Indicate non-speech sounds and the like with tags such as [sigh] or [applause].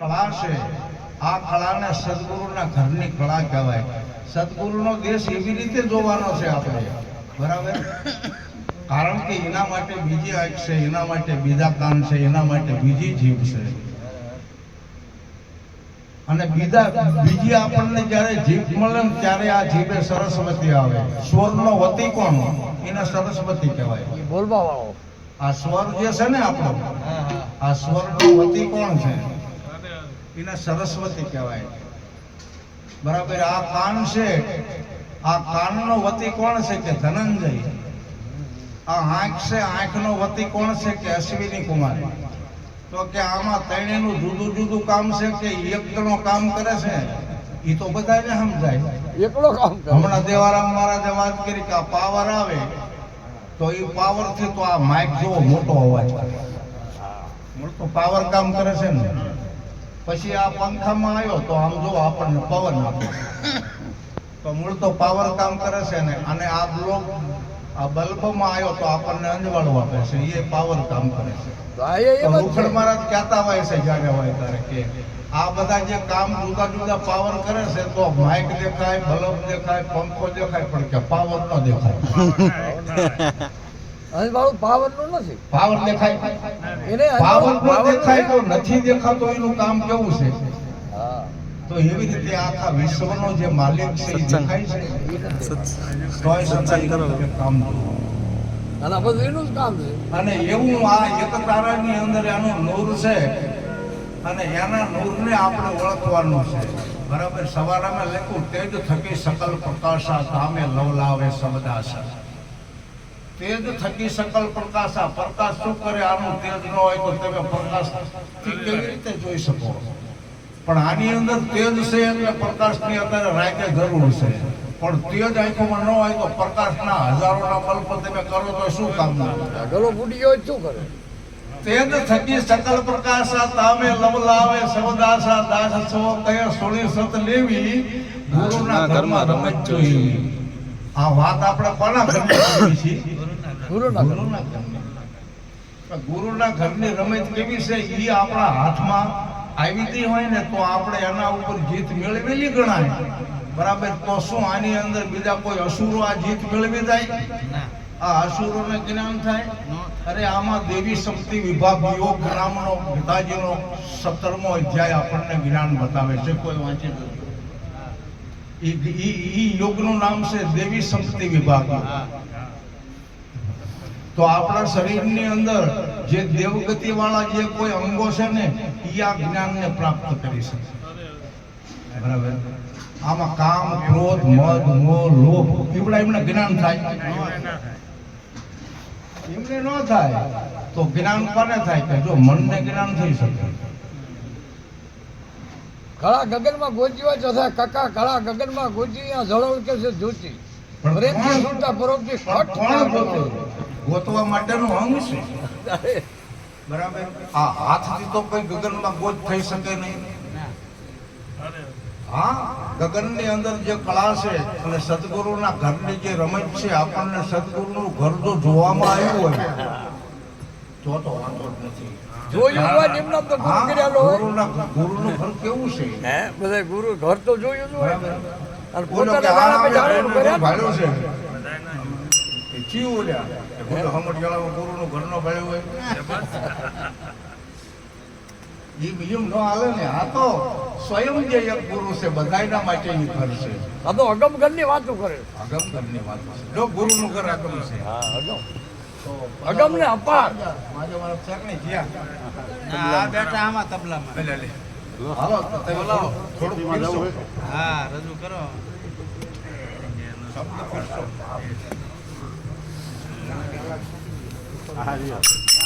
કળા છે. આ કળાને સદગુરુના ઘરની કળા કહેવાય. સદગુરુનો દેશ એવી રીતે જોવાનો છે આપણે. બરાબર? કારણ કે એના માટે બીજી આંખ છે એના માટે બીજા કાન છે એના માટે બીજી જીભ છે. અને બીજા બીજી આપણને જ્યારે જીભ મળે ને ત્યારે આ જીભે સરસ્વતી આવે. સ્વરનો વતી કોણ? એને સરસ્વતી કહેવાય. બોલવા વાળો આ સ્વર જે છે ને આપણો આ સ્વરનો વતી કોણ છે? એને સરસ્વતી કહેવાય. બરાબર આ કાન છે. આ કાનનો વતી કોણ છે કે ધનંજય? આ આંખ છે આંખનો વતી કોણ છે કે અશ્વિની કુમાર? તો કે આમાં ત્રણેયનું જુદું જુદું કામ છે કે એકનો કામ કરે છે? એ તો બધાને સમજાય. એકલો કામ હમણાં દેવારામ મહારાજે વાત કરી કે આ પાવર આવે તો એ પાવરથી તો આ માઇક જેવો મોટો અવાજ. કરે મોટો પાવર કામ કરે છે ને? પછી આ પંખામાં આવ્યો તો આમ જો આપણને પવન આપે. તો મૂળ તો પાવર કામ કરે છે ને અને આ બ્લોક આ બલ્બમાં આવ્યો તો આપણને અંજવાળો આપે છે એ પાવર કામ કરે છે. છે. મહારાજ કહેતા હોય છે જ્યારે હોય ત્યારે કે આ બધા જે કામ જુદા જુદા પાવર કરે છે તો માઇક દેખાય બલ્બ દેખાય પંખો દેખાય પણ કે પાવર ન દેખાય. [laughs] અહીં વાળું પાવરનું નથી. પાવર દેખાય. એને પાવર ન દેખાય તો નથી દેખાતો એનું કામ કેવું છે? તો એવી રીતે આખા વિશ્વનો જે માલિક છે એ દેખાય છે? તોય છતાં એ કામ. અને બધું એનું જ કામ છે. અને એવું આ એક તારાની અંદર એનું નૂર છે અને એના નૂરને આપણે ઓળખવાનું છે. બરાબર સવારમાં લખ્યું તેજ થકી સકલ પ્રકાશા ધામે લવલાવે શબ્દાશા તેજ થકી સકલ પ્રકાશા પ્રકાશ શું કરે આનું તેજ ન હોય તો તમે પ્રકાશ કેવી રીતે જોઈ શકો? પણ આની અંદર તેજ છે એટલે પ્રકાશની અંદર રાતે જરૂર છે. પણ તેજ આંખોમાં ન હોય તો પ્રકાશના હજારોના બલ્બ તમે કરો તો શું કામ ના ગળો ફૂટી ગયો શું કરે? તેજ થકી સકલ પ્રકાશા તામે લવલાવે સવદાસા દાસ સો કયા સોળી સત લેવી ગુરુના ઘરમાં રમત જોઈ આ વાત આપણે કોના ઘરની છે? ગુરુના ઘરની. ગુરુના ઘરની. રમત કેવી છે? એ આપણા હાથમાં આવી હોય ને તો આપણે એના ઉપર જીત મેળવેલી ગણાય. બરાબર? તો શું આની અંદર બીજા કોઈ અસુરો આ જીત મેળવી જાય? આ અસુરોને જ્ઞાન થાય? અરે આમાં દેવી શક્તિ વિભાગ યોગ નામનો ગીતાજીનો સત્તરમો અધ્યાય આપણને જ્ઞાન બતાવે છે. કોઈ વાંચી લો યોગનું નામ છે દેવી શક્તિ વિભાગ. તો આપણા શરીરની અંદર જે દેવગતિ વાળા જે કોઈ અંગો છે ને એ આ જ્ઞાનને પ્રાપ્ત કરી શકે. બરાબર? આમાં કામ, ક્રોધ, મદ, મોહ, લોભ, એવડા એમને જ્ઞાન થાય. એમને ન થાય, તો જ્ઞાન કોને થાય? કે જો મનને જ્ઞાન થઈ શકે. કળા ગગનમાં ગોજીવા હોય કકા કાકા કળા ગગનમાં ગોજીયા જળોળ કે છે જોતી. પ્રેમથી સુરતા પરોપથી ગોતવા માટેનો અંગ છે. બરાબર? આ હાથથી તો કોઈ ગગનમાં ગોત થઈ શકે નહીં. હા ગગનની અંદર જે કળા છે અને સદગુરુના ઘરની જે રમત છે આપણને સદગુરુનું ઘર જો જોવામાં આવ્યું હોય. તો તો વાંધો નથી. જોયું હોય ને તો ગુરુ હા, હોય. ગુરુનું ઘર કેવું છે? હે બધા ગુરુ ઘર તો જોયું જ હોય. અને પોતાના ગાળા પે જાળવણું કર્યા છે. એ ચીવું લ્યા એ બોલો હમણાં ગુરુનું ઘરનો ભાડું હોય. એમ એમ ન હાલે ને. આ તો સ્વયં જે એક ગુરુ છે બધાયના માટે ઈ ઘર છે. આ તો અગમ વાતો કરે. છે. જો ગુરુનું ઘર અગમ છે. હા અગમ. તો અગમ ને અપાર માજો મારા ફેંકણી જ્યાં આ બેઠા આમાં તબલામાં. લે લે. હાલો તો બોલાવો. થોડું પીરસો. હા રજૂ કરો. શબ્દ પીરસો.